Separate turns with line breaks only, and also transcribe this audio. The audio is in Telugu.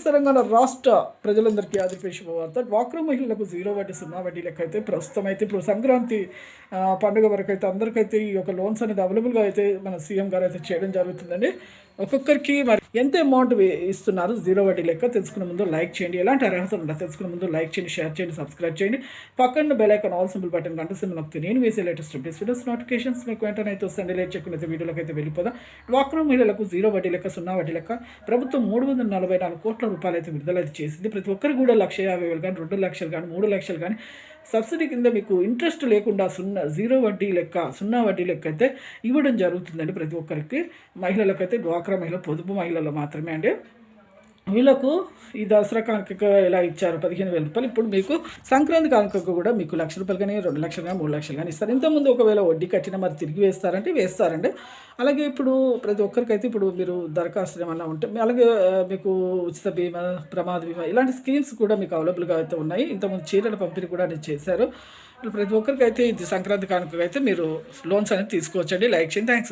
తెలంగాణ రాష్ట్ర ప్రజలందరికీ ఆదిపేష వార్త డ్వాక్రా మహిళలకు జీరో వడ్డీ సున్నా వడ్డీ లెక్క అయితే ప్రస్తుతం అయితే ఇప్పుడు సంక్రాంతి పండుగ వరకు అయితే అందరికైతే ఈ యొక్క లోన్స్ అనేది అవైలబుల్గా అయితే మన సీఎం గారు అయితే చేయడం జరుగుతుందండి. ఒక్కొక్కరికి మరి ఎంత అమౌంట్ వే- ఇస్తున్నారు జీరో వడ్డీ లెక్క తెలుసుకునే ముందు లైక్ చేయండి. ఎలాంటి అర్హత ఉండాలి తెలుసుకునే ముందు లైక్ చేయండి షేర్ చేయండి సబ్స్క్రైబ్ చేయండి. పక్కన bell icon all symbol button కంటే సింబల్ నొక్కితే నేను వేసే లేటెస్ట్ అప్డేట్స్ వీడియోస్ నోటిఫికేషన్స్ మీకు వెంటనే అయితే వస్తుంది లేట్ చేయకుండా అయితే వీడియోలోకి అయితే వెళ్ళిపోదాం. డ్వాక్రా మహిళలకు జీరో వడ్డీ లెక్క సున్నా వడ్డీ లెక్క ప్రభుత్వం మూడు వందల నలభై నాలుగు కోట్ల రూపాయలు అయితే విడుదల అయితే చేసింది. ప్రతి ఒక్కరికి కూడా లక్ష యాభై వేలు కానీ రెండు లక్షలు కానీ మూడు లక్షలు కానీ సబ్సిడీ కింద మీకు ఇంట్రెస్ట్ లేకుండా సున్నా జీరో వడ్డీ లెక్క సున్నా వడ్డీ లెక్క అయితే ఇవ్వడం జరుగుతుందండి ప్రతి ఒక్కరికి. మహిళలకైతే డ్వాక్రా మహిళ పొదుపు మహిళలు మాత్రమే అండి. వీళ్ళకు ఈ దసరా కానుక ఎలా ఇచ్చారు? పదిహేను వేల రూపాయలు. ఇప్పుడు మీకు సంక్రాంతి కానుకకు కూడా మీకు లక్ష రూపాయలు కానీ రెండు లక్షలు కానీ మూడు లక్షలు కానీ ఇస్తారు. ఇంతకుముందు ఒకవేళ వడ్డీ కట్టినా మరి తిరిగి వేస్తారంటే వేస్తారండి. అలాగే ఇప్పుడు ప్రతి ఒక్కరికైతే ఇప్పుడు మీరు దరఖాస్తు ఏమన్నా ఉంటే అలాగే మీకు ఉచిత బీమా ప్రమాద బీమా ఇలాంటి స్కీమ్స్ కూడా మీకు అవైలబుల్గా అయితే ఉన్నాయి. ఇంతకుముందు చీరల పంపిణీ కూడా నేను చేశారు. ప్రతి ఒక్కరికైతే ఇది సంక్రాంతి కానుక అయితే మీరు లోన్స్ అనేది తీసుకోవచ్చండి. లైక్ చేయండి. థ్యాంక్స్.